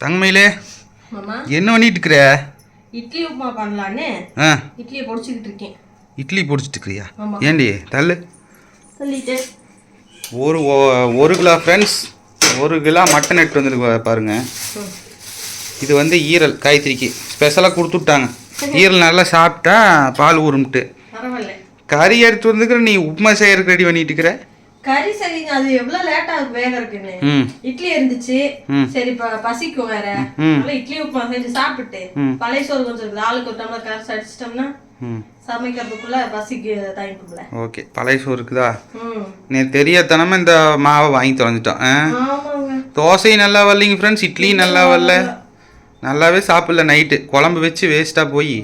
தங்கமையிலே என்ன பண்ணிட்டு இருக்கிற இட்லி உப்புமா பண்ணலான்னு ஆ. இட்லியை பொடிச்சுக்கிட்டு இருக்கேன். இட்லி பொடிச்சிட்டு இருக்கிறியா. ஏண்டி? தள்ளு. ஒரு ஒரு கிலோ ஃப்ரெண்ட்ஸ் ஒரு கிலோ மட்டன் எடுத்து வந்துருக்கு பாருங்க. இது வந்து ஈரல் காய்கறிக்கு. ஸ்பெஷலாக கொடுத்துட்டாங்க. ஈரல் நல்லா சாப்பிட்டா பால் ஊறும்ட்டு. கறி எடுத்து வந்துக்கிற நீ உப்புமா செய்யறதுக்கு ரெடி பண்ணிட்டு இருக்கிற கறி சரிங்க அது எவ்வளவு லேட் ஆகும் வேக இருக்குன்னு. ம். இட்லி இருந்துச்சு. சரி பசிக்கும் வேற. இட்லி உப்புமா செஞ்சு சாப்பிட்டு. பழைய சோறு கொஞ்சம் இருக்குது. ஆளுக்கு ஒரு டம்ளர் கரைச்சி அடிச்சிட்டோம்னா சமைக்கிறதுக்குள்ள பசிக்கு தாங்கிக்கும்ல ஓகே பழைய சோறு இருக்குதா? நீ தெரியாதனமா இந்த மாவை வாங்கி தொலைஞ்சிட்டோம். தோசையும் நல்லா வரலைங்க ஃப்ரெண்ட்ஸ் இட்லியும் நல்லா வரல. நல்லாவே சாப்பிடல நைட்டு குழம்பு வச்சு வேஸ்ட்டாக போய்.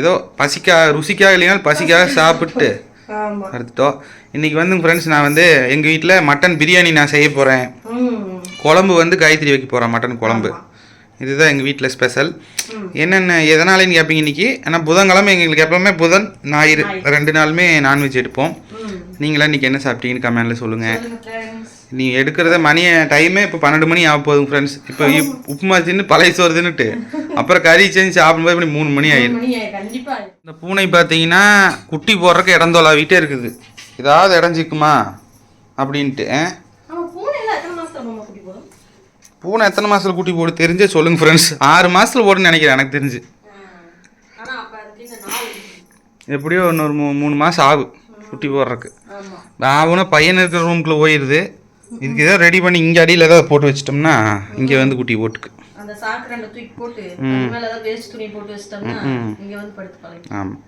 ஏதோ பசிக்கா ருசிக்காக இல்லைனாலும் பசிக்காக சாப்பிட்டு. எடுத்துட்டோம் இன்றைக்கி வந்து ஃப்ரெண்ட்ஸ் நான் வந்து எங்கள் வீட்டில் மட்டன் பிரியாணி நான் செய்ய போகிறேன் குழம்பு வந்து காய்கறி வைக்க போகிறேன் மட்டன் குழம்பு. இதுதான் எங்கள் வீட்டில் ஸ்பெஷல். என்னென்ன எதனாலன்னு கேட்பீங்க இன்னைக்கு? ஆனால் புதன்கிழமை எங்களுக்கு எப்பவுமே புதன் ஞாயிறு. ரெண்டு நாளுமே நான்வெஜ் எடுப்போம். நீங்களாம் இன்றைக்கி என்ன சாப்பிட்டீங்கன்னு கமெண்டில் சொல்லுங்கள் சொல்லுங்க. friends. நீ எடுக்கிறத மணி டைமே இப்போ பன்னெண்டு மணி ஆக போகுதுங்க ஃப்ரெண்ட்ஸ் இப்போ இப்- உப்புமா தின்னு பழைய சோறு தின்னுட்டு. அப்புறம் கறி செஞ்சு சாப்பிடும்போது இப்படி மூணு மணி ஆயிடும். இந்த பூனை பார்த்தீங்கன்னா குட்டி போடுறக்கு இடம் தொலாவிட்டே இருக்குது. ஏதாவது இடம் சிக்குமா அப்படின்ட்டு பூனை எத்தனை மாதத்தில் குட்டி போடு தெரிஞ்சே சொல்லுங்க ஃப்ரெண்ட்ஸ் ஆறு மாதத்தில் போடுன்னு நினைக்கிறேன் எனக்கு தெரிஞ்சு. எப்படியோ இன்னொரு மூ மூணு மாதம் ஆகும் குட்டி போடுறக்கு ஆகுனா பையன் இருக்கிற ரூம்குள்ளே போயிடுது இதுக்கு ஏதோ ரெடி பண்ணி இங்கே அடியில் ஏதாவது போட்டு வச்சிட்டோம்னா இங்கே வந்து குட்டி போட்டுக்கு. அந்த சாக்கு ரெண்டு தூக்கி போட்டு மேல ஏதாவது வேஸ்ட் துணி போட்டு வச்சிட்டோம்னா இங்க வந்து படுத்து பழகி ஆமாம்